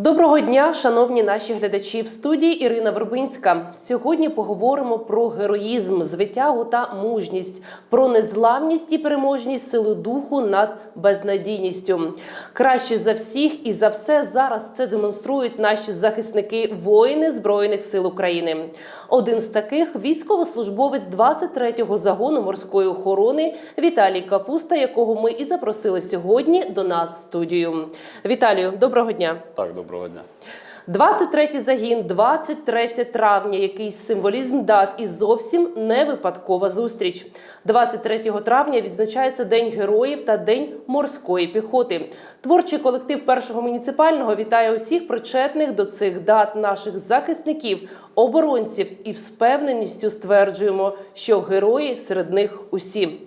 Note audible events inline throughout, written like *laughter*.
Доброго дня, шановні наші глядачі. В студії Ірина Вербинська. Сьогодні поговоримо про героїзм, звитягу та мужність, про незламність і переможність сили духу над безнадійністю. Краще за всіх і за все зараз це демонструють наші захисники, воїни збройних сил України. Один з таких військовослужбовець 23-го загону морської охорони Віталій Капуста, якого ми і запросили сьогодні до нас в студію. Віталію, доброго дня. Так, доброго дня. 23-й загін, 23 травня, якийсь символізм дат і зовсім не випадкова зустріч. 23 травня відзначається День героїв та День морської піхоти. Творчий колектив першого муніципального вітає усіх причетних до цих дат наших захисників, оборонців і з впевненістю стверджуємо, що герої серед них усі.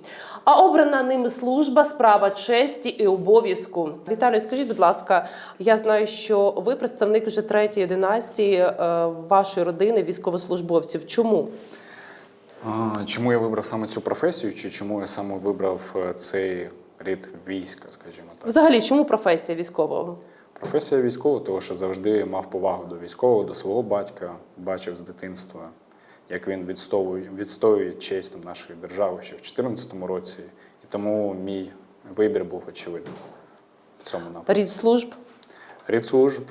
А обрана ними служба справа честі і обов'язку. Віталію, скажіть, будь ласка, я знаю, що ви представник вже третьої династії е, вашої родини військовослужбовців. Чому? Чому я вибрав саме цю професію, чи чому я саме вибрав е, цей рід війська, скажімо так? Взагалі, чому професія військового? Професія військового, тому що завжди мав повагу до військового, до свого батька, бачив з дитинства, як він відстоює, відстоює честь там, нашої держави ще в 2014 році. І тому мій вибір був очевидним в цьому напрямку. Рід служб? Рід служб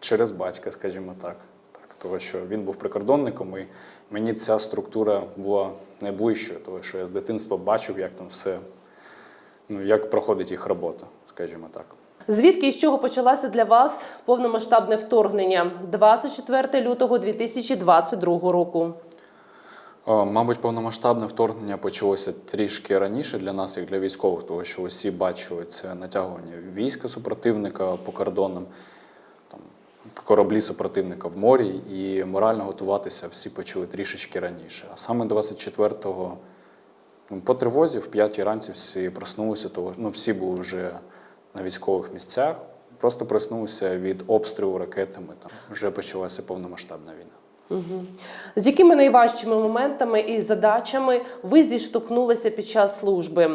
через батька, скажімо так. так. Тому що він був прикордонником, і мені ця структура була найближчою, тому що я з дитинства бачив, як там все, ну, як проходить їх робота, скажімо так. Звідки і з чого почалося для вас повномасштабне вторгнення 24 лютого 2022 року? О, Мабуть, повномасштабне вторгнення почалося трішки раніше для нас, як для військових, тому що усі бачили це натягування війська супротивника по кордонам, там, кораблі супротивника в морі, і морально готуватися всі почали трішечки раніше. А саме 24-го ну, по тривозі в п'ятій ранці всі проснулися, тому ну, всі були вже на військових місцях, просто проснулися від обстрілу ракетами. Там вже почалася повномасштабна війна. З якими найважчими моментами і задачами ви зіштовхнулися під час служби?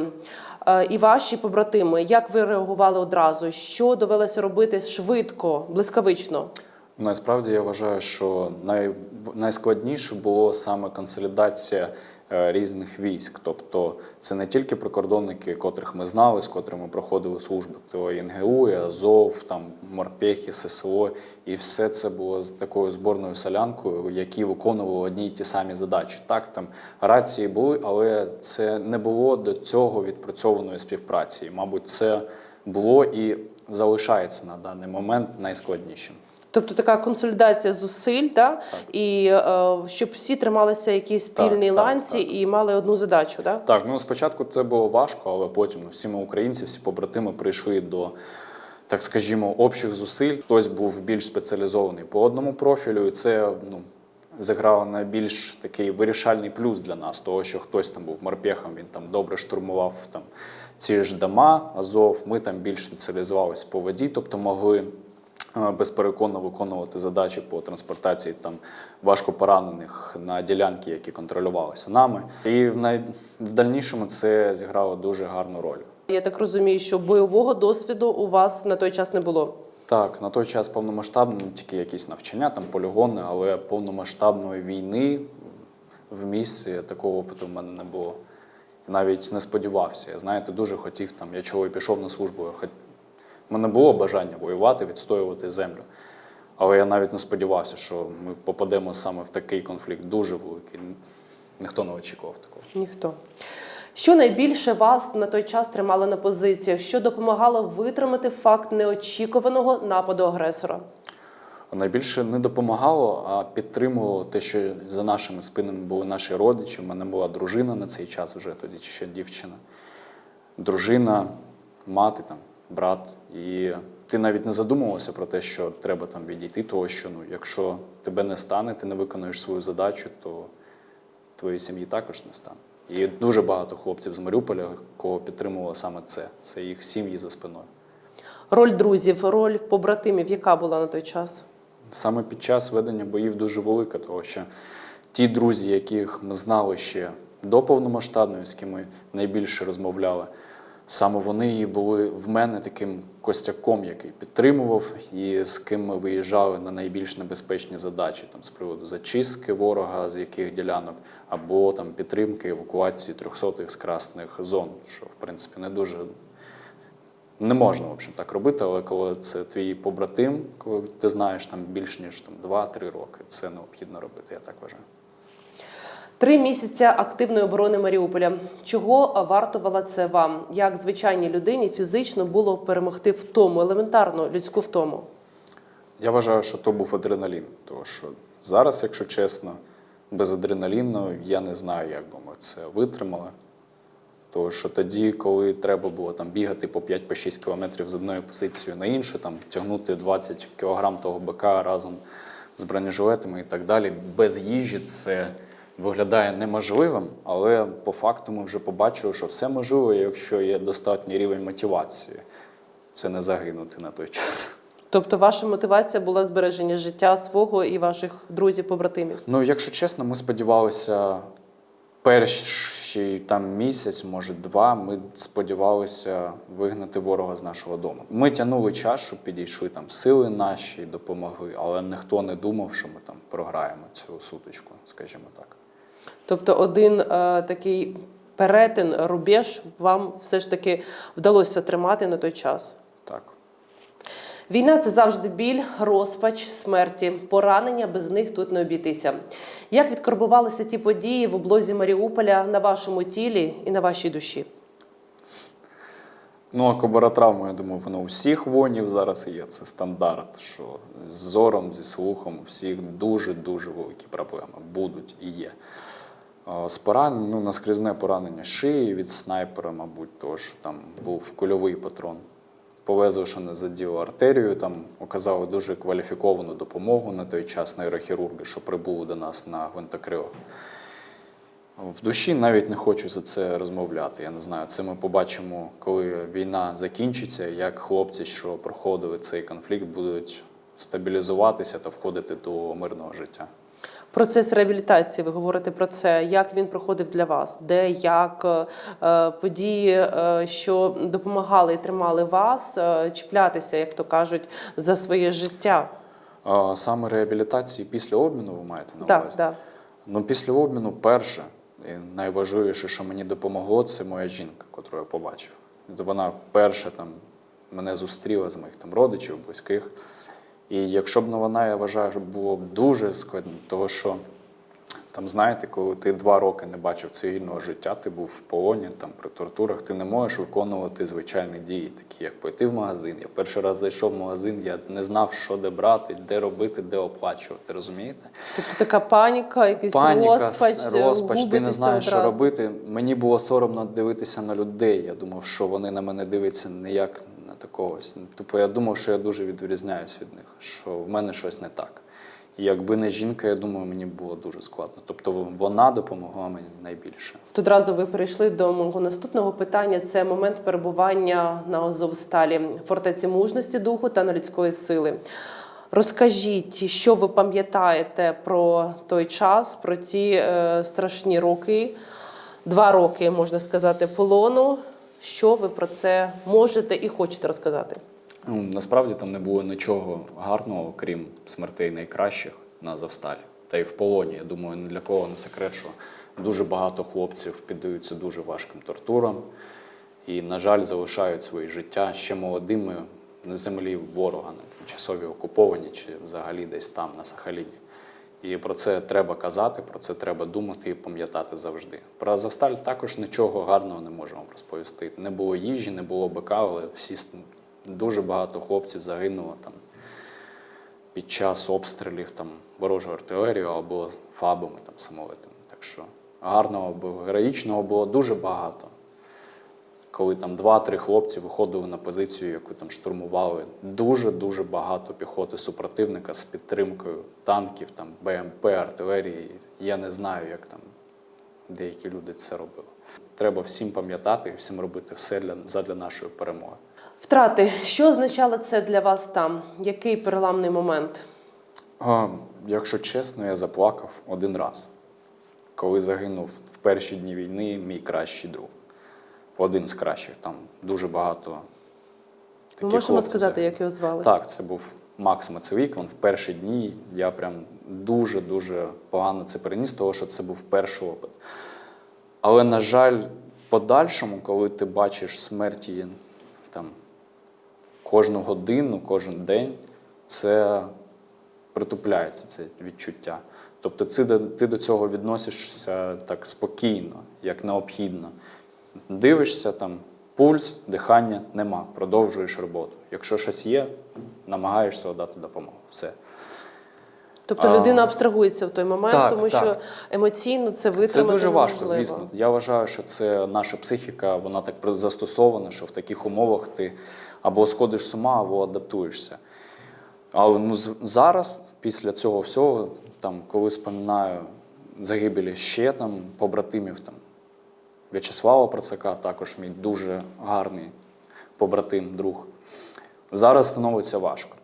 Е, І ваші побратими, як ви реагували одразу? Що довелося робити швидко, блискавично? Насправді я вважаю, що най, найскладніше було саме консолідація різних військ. Тобто це не тільки прикордонники, котрих ми знали, з котрими проходили службу, то НГУ, і Азов, там морпехи, ССО, і все це було з такою зборною солянкою, які виконували одні й ті самі задачі. Так, там рації були, але це не було до цього відпрацьованої співпраці. Мабуть, це було і залишається на даний момент найскладнішим. Тобто така консолідація зусиль, да? і е, щоб всі трималися якісь Так, спільні так, ланці так. і мали одну задачу. Да? Так, ну спочатку це було важко, але потім ну, всі ми українці, всі побратими прийшли до, так скажімо, общих зусиль. Хтось був більш спеціалізований по одному профілю, і це ну, зіграло найбільш такий вирішальний плюс для нас, того, що хтось там був морпехом, він там добре штурмував там ці ж дома, Азов. Ми там більш спеціалізувалися по воді, тобто могли безпереконно виконувати задачі по транспортації там важкопоранених на ділянки, які контролювалися нами. І в, най... в дальнішому це зіграло дуже гарну роль. Я так розумію, що бойового досвіду у вас на той час не було. Так, на той час повномасштабно тільки якісь навчання, там полігони, але повномасштабної війни в місці такого опиту в мене не було. Навіть не сподівався. Я знаєте, дуже хотів там. Я чого і пішов на службу. Я. У мене було бажання воювати, відстоювати землю. Але я навіть не сподівався, що ми попадемо саме в такий конфлікт дуже великий. Ніхто не очікував такого. Ніхто. Що найбільше вас на той час тримало на позиціях? Що допомагало витримати факт неочікуваного нападу агресора? Найбільше не допомагало, а підтримувало те, що за нашими спинами були наші родичі. У мене була дружина на цей час, вже тоді ще дівчина. Дружина, мати, там, брат. І ти навіть не задумувався про те, що треба там відійти, того що ну, якщо тебе не стане, ти не виконуєш свою задачу, то твоєї сім'ї також не стане. І дуже багато хлопців з Маріуполя, кого підтримувало саме це. Це їх сім'ї за спиною. Роль друзів, роль побратимів, яка була на той час? Саме під час ведення боїв дуже велика, тому що ті друзі, яких ми знали ще до повномасштабної, з ким ми найбільше розмовляли, саме вони були в мене таким костяком, який підтримував, і з ким ми виїжджали на найбільш небезпечні задачі, там з приводу зачистки ворога, з яких ділянок, або там підтримки евакуації трьохсотих з красних зон, що в принципі не дуже не можна, в общем, так робити, але коли це твій побратим, коли ти знаєш там більш ніж там 2-3 роки, це необхідно робити, я так вважаю. Три місяці активної оборони Маріуполя. Чого вартувало це вам? Як звичайній людині фізично було перемогти втому, елементарно людську втому? Я вважаю, що то був адреналін. Тому що зараз, якщо чесно, без адреналіну я не знаю, як би ми це витримали. Тому що тоді, коли треба було там бігати по 5-6 кілометрів з одної позиції на іншу, там тягнути 20 кілограм того бика разом з бронежилетами і так далі, без їжі це виглядає неможливим, але по факту ми вже побачили, що все можливо, якщо є достатній рівень мотивації. Це не загинути на той час. Тобто, ваша мотивація була збереження життя свого і ваших друзів-побратимів? Ну, якщо чесно, ми сподівалися перший там місяць, може два, ми сподівалися вигнати ворога з нашого дому. Ми тягнули час, щоб підійшли там сили наші, допомогли, але ніхто не думав, що ми там програємо цю сутичку, скажімо так. Тобто, один е, такий перетин, рубеж вам все ж таки вдалося тримати на той час. Так. Війна це завжди біль, розпач, смерті, поранення, без них тут не обійтися. Як відкарбувалися ті події в облозі Маріуполя на вашому тілі і на вашій душі? Ну, а кобаротравма, я думаю, воно у всіх воїнів зараз є. Це стандарт, що з зором, зі слухом у всіх дуже-дуже великі проблеми будуть і є. З поранень, ну, наскрізне поранення шиї від снайпера, мабуть, того, що там був кульовий патрон. Повезло, що не заділо артерію, там оказали дуже кваліфіковану допомогу на той час нейрохірурги, що прибули до нас на гвинтокрилах. В душі навіть не хочу за це розмовляти. Я не знаю, це ми побачимо, коли війна закінчиться, як хлопці, що проходили цей конфлікт, будуть стабілізуватися та входити до мирного життя. Процес реабілітації, ви говорите про це. Як він проходив для вас? Де, як е, е, події, е, що допомагали і тримали вас чіплятися, як то кажуть, за своє життя? Саме реабілітації після обміну ви маєте на Так, увазі? так. Ну, після обміну, перше і найважливіше, що мені допомогло, це моя жінка, яку я побачив. Вона перша там мене зустріла з моїх там родичів, близьких. І якщо б не вона, я вважаю, що було б дуже складно, тому що там, знаєте, коли ти два роки не бачив цивільного життя, ти був в полоні, там при тортурах, ти не можеш виконувати звичайні дії, такі як пойти в магазин. Я перший раз зайшов в магазин, я не знав, що де брати, де робити, де оплачувати. Розумієте? Тобто така паніка, якийсь Паніка, розпач, розпач, ти не знаєш, що одразу. робити. Мені було соромно дивитися на людей. Я думав, що вони на мене дивляться не як такого. Тобто я думав, що я дуже відрізняюсь від них, що в мене щось не так. І якби не жінка, я думаю, мені було дуже складно. Тобто вона допомогла мені найбільше. Тут одразу ви перейшли до мого наступного питання. Це момент перебування на Азовсталі, фортеці мужності духу та нелюдської сили. Розкажіть, що ви пам'ятаєте про той час, про ті е, страшні роки, два роки, можна сказати, полону. Що ви про це можете і хочете розказати? Ну, насправді там не було нічого гарного, крім смертей найкращих на Завсталі. Та й в полоні. Я думаю, ні для кого не секрет, що дуже багато хлопців піддаються дуже важким тортурам і, на жаль, залишають своє життя ще молодими на землі ворога, на тимчасові окуповані чи взагалі десь там, на Сахаліні. І про це треба казати, про це треба думати і пам'ятати завжди. Про Азовсталь також нічого гарного не можемо розповісти. Не було їжі, не було бика, але всі дуже багато хлопців загинуло там під час обстрілів там ворожою артилерією або фабами там самолітами. Так що гарного або героїчного було дуже багато. Коли там два-три хлопці виходили на позицію, яку там штурмували, дуже дуже багато піхоти супротивника з підтримкою танків, там БМП, артилерії. Я не знаю, як там деякі люди це робили. Треба всім пам'ятати і всім робити все для задля нашої перемоги. Втрати, що означало це для вас там? Який переламний момент? А, якщо чесно, я заплакав один раз, коли загинув в перші дні війни мій кращий друг. Один з кращих. Там дуже багато. Ми таких можемо хлопців сказати, як його звали? Так, це був Макс Мацевік. Він в перші дні я прям дуже-дуже погано це переніс, тому що це був перший опит. Але, на жаль, подальшому, коли ти бачиш смерті там, кожну годину, кожен день, це притупляється це відчуття. Тобто ти до цього відносишся так спокійно, як необхідно. Дивишся там, пульс, дихання нема, продовжуєш роботу. Якщо щось є, намагаєшся дати допомогу. Все. Тобто людина абстрагується в той момент, Так, тому що емоційно це витримати Це дуже важко, неможливо. звісно. Я вважаю, що це наша психіка, вона так застосована, що в таких умовах ти або сходиш з ума, або адаптуєшся. Але ну, зараз, після цього всього, там, коли споминаю загибелі ще там, побратимів, там, В'ячеслава Процака, також мій дуже гарний побратим, друг. Зараз становиться важко.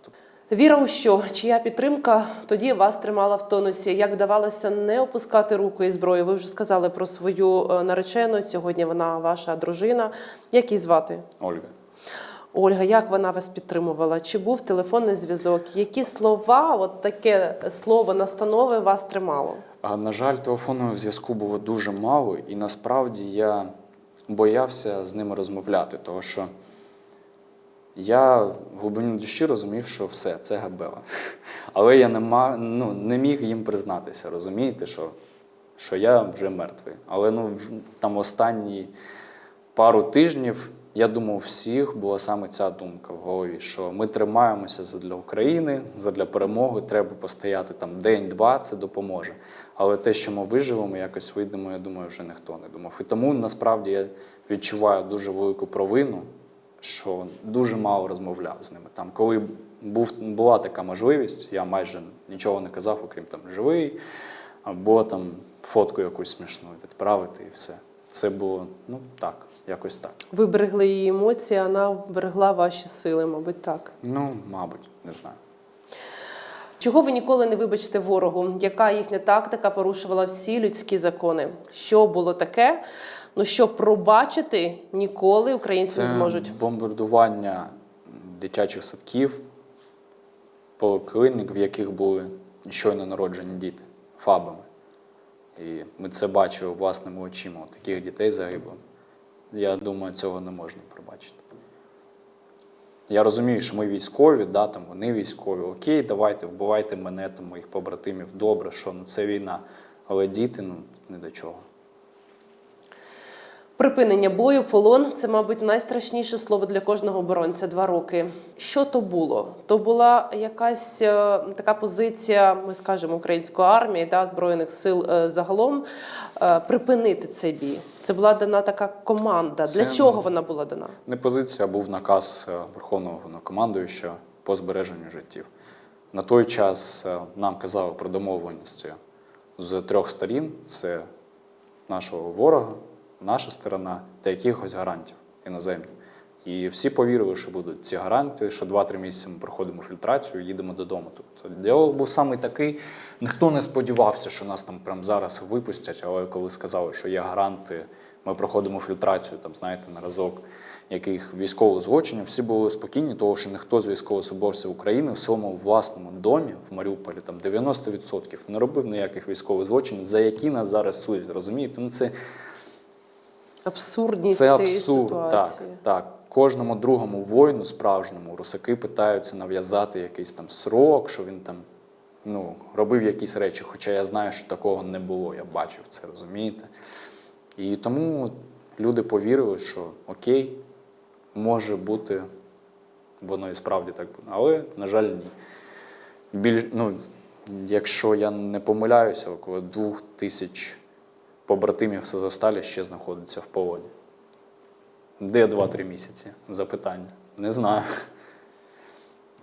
Віра у що? Чия підтримка тоді вас тримала в тонусі? Як вдавалося не опускати руку і зброю? Ви вже сказали про свою е, наречену. Сьогодні вона ваша дружина. Як її звати? Ольга. Ольга, як вона вас підтримувала? Чи був телефонний зв'язок? Які слова, от таке слово настанови вас тримало? А, На жаль, телефонного зв'язку було дуже мало, і насправді я боявся з ними розмовляти, тому що я в глибині душі розумів, що все, це габела. Але я не, ма, ну, не міг їм признатися, розумієте, що, що я вже мертвий. Але ну, там останні пару тижнів я думав, у всіх була саме ця думка в голові, що ми тримаємося задля України, задля перемоги, треба постояти там день-два, це допоможе. Але те, що ми виживемо, якось вийдемо, я думаю, вже ніхто не думав. І тому насправді я відчуваю дуже велику провину, що дуже мало розмовляв з ними. Там, коли був, була така можливість, я майже нічого не казав, окрім там живий, або там фотку якусь смішну відправити і все. Це було ну так, якось так. Ви берегли її емоції, а вона берегла ваші сили, мабуть, так. Ну, мабуть, не знаю. Чого ви ніколи не вибачите ворогу? Яка їхня тактика порушувала всі людські закони? Що було таке? Ну що пробачити ніколи українці не зможуть. бомбардування дитячих садків, поликлинік, в яких були щойно народжені діти фабами. І ми це бачимо власними очима. Таких дітей загибло. Я думаю, цього не можна пробачити. Я розумію, що ми військові, да, там вони військові. Окей, давайте, вбивайте мене, там, моїх побратимів. Добре, що ну, це війна. Але діти ну, не до чого. Припинення бою, полон це, мабуть, найстрашніше слово для кожного оборонця. Два роки. Що то було? То була якась е, така позиція, ми скажемо, української армії, да, збройних сил е, загалом е, припинити цей бій. Це була дана така команда. Це, Для чого вона була дана? Не позиція, а був наказ Верховного Головнокомандуюча по збереженню життів. На той час нам казали про домовленості з трьох сторін: це нашого ворога, наша сторона та якихось гарантів іноземних. І всі повірили, що будуть ці гарантії, що 2-3 місяці ми проходимо фільтрацію їдемо додому. Тобто діалог був саме такий. Ніхто не сподівався, що нас там прямо зараз випустять, але коли сказали, що є гаранти, ми проходимо фільтрацію, там, знаєте, на разок яких військових злочинів, всі були спокійні, тому що ніхто з військовослужбовців України в своєму власному домі в Маріуполі там 90% не робив ніяких військових злочинів, за які нас зараз судять. Розумієте? Ну це Абсурдність це цієї абсурд. Так, ситуації. так. Кожному другому воїну справжньому русаки питаються нав'язати якийсь там срок, що він там ну, робив якісь речі. Хоча я знаю, що такого не було, я бачив це, розумієте? І тому люди повірили, що окей, може бути, воно і справді так буде. Але, на жаль, ні. Біль, ну, якщо я не помиляюся, около двох тисяч побратимів з Азовсталі ще знаходиться в полоні. Де 2-3 місяці? Запитання. Не знаю.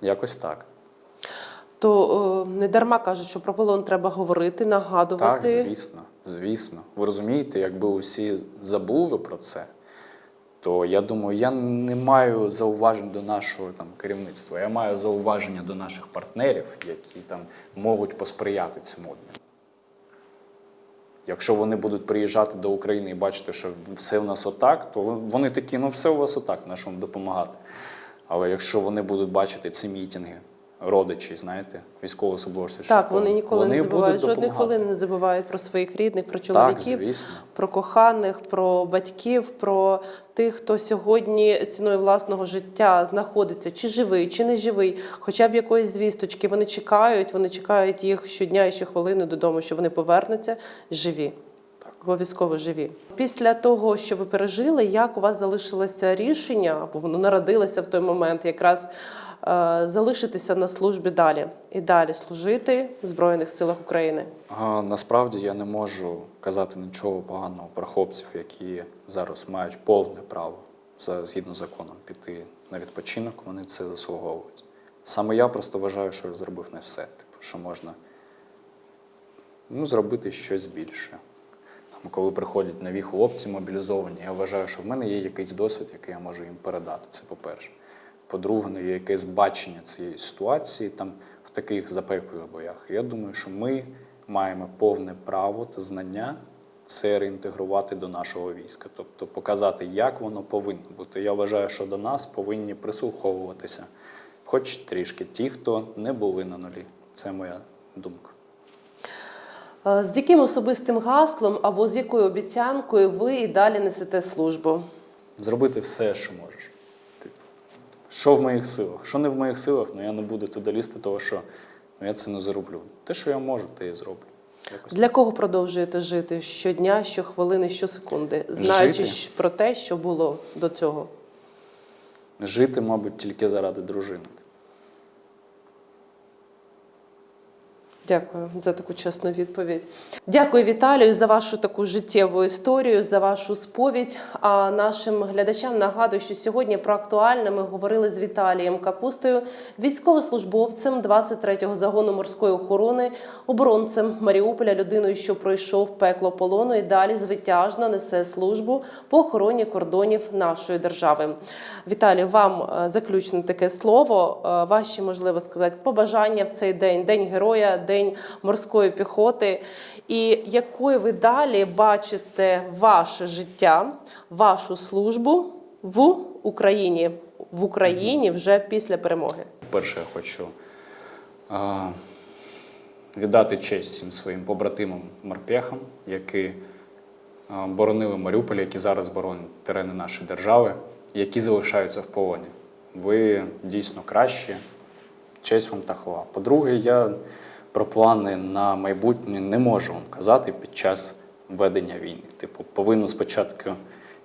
Якось так. То е, не дарма кажуть, що про полон треба говорити, нагадувати. Так, звісно, звісно. Ви розумієте, якби усі забули про це, то я думаю, я не маю зауважень до нашого там керівництва. Я маю зауваження до наших партнерів, які там можуть посприяти цим обмінам. Якщо вони будуть приїжджати до України і бачити, що все у нас отак, то вони такі, ну все у вас отак, на що вам допомагати. Але якщо вони будуть бачити ці мітинги, родичі, знаєте, військовослужбовців, Так, вони ніколи вони не забувають жодної хвилини не забувають про своїх рідних, про чоловіків, звісно. про коханих, про батьків, про тих, хто сьогодні ціною власного життя знаходиться, чи живий, чи не живий, хоча б якоїсь звісточки. Вони чекають, вони чекають їх щодня і щохвилини додому, що вони повернуться живі. Обов'язково живі. Після того, що ви пережили, як у вас залишилося рішення, або воно народилося в той момент, якраз залишитися на службі далі і далі служити в Збройних силах України. Насправді я не можу казати нічого поганого про хлопців, які зараз мають повне право за згідно законом піти на відпочинок. Вони це заслуговують. Саме я просто вважаю, що зробив не все. Типу, що можна ну, зробити щось більше. Коли приходять нові хлопці мобілізовані, я вважаю, що в мене є якийсь досвід, який я можу їм передати. Це по-перше. По-друге, ну, є якесь бачення цієї ситуації там в таких запеклих боях. Я думаю, що ми маємо повне право та знання це реінтегрувати до нашого війська, тобто показати, як воно повинно бути. Я вважаю, що до нас повинні прислуховуватися, хоч трішки ті, хто не були на нулі. Це моя думка. Е, З яким особистим гаслом або з якою обіцянкою ви і далі несете службу? Зробити все, що можеш. Що в моїх силах? Що не в моїх силах, ну я не буду туди лізти, того що ну, я це не зроблю. Те, що я можу, те і зроблю. Якось Для кого продовжуєте жити щодня, щохвилини, щосекунди, знаючи Жити? про те, що було до цього? Жити, мабуть, тільки заради дружини. Дякую за таку чесну відповідь. Дякую, Віталію, за вашу таку життєву історію, за вашу сповідь. А нашим глядачам нагадую, що сьогодні про актуальне ми говорили з Віталієм Капустою, військовослужбовцем 23-го загону морської охорони, оборонцем Маріуполя, людиною, що пройшов пекло полону і далі звитяжно несе службу по охороні кордонів нашої держави. Віталій, вам е, заключне таке слово. Е, Ваші можливо сказати побажання в цей день, день героя, день морської піхоти. І якою ви далі бачите ваше життя, вашу службу в Україні, в Україні вже після перемоги? Перше, я хочу а, віддати честь всім своїм побратимам морпехам, які а, боронили Маріуполь, які зараз боронять терени нашої держави, які залишаються в полоні. Ви дійсно кращі. Честь вам та хвала. По-друге, я про плани на майбутнє не можу вам казати під час ведення війни. Типу, повинно спочатку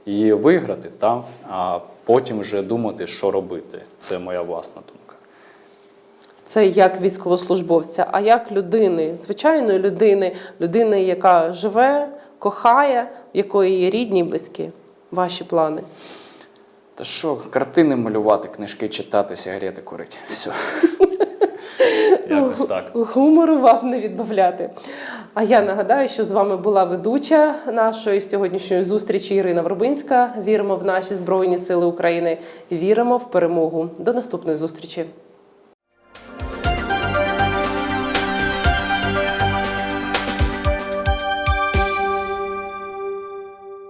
її виграти, та, а потім вже думати, що робити. Це моя власна думка. Це як військовослужбовця, а як людини, звичайної людини, людини, яка живе, кохає, в якої є рідні і близькі. Ваші плани. Та що, картини малювати, книжки читати, сигарети курити. Все. *laughs* *laughs* Якось так. Гумору вам не відбавляти. А я нагадаю, що з вами була ведуча нашої сьогоднішньої зустрічі Ірина Вробинська. Віримо в наші Збройні Сили України. Віримо в перемогу. До наступної зустрічі.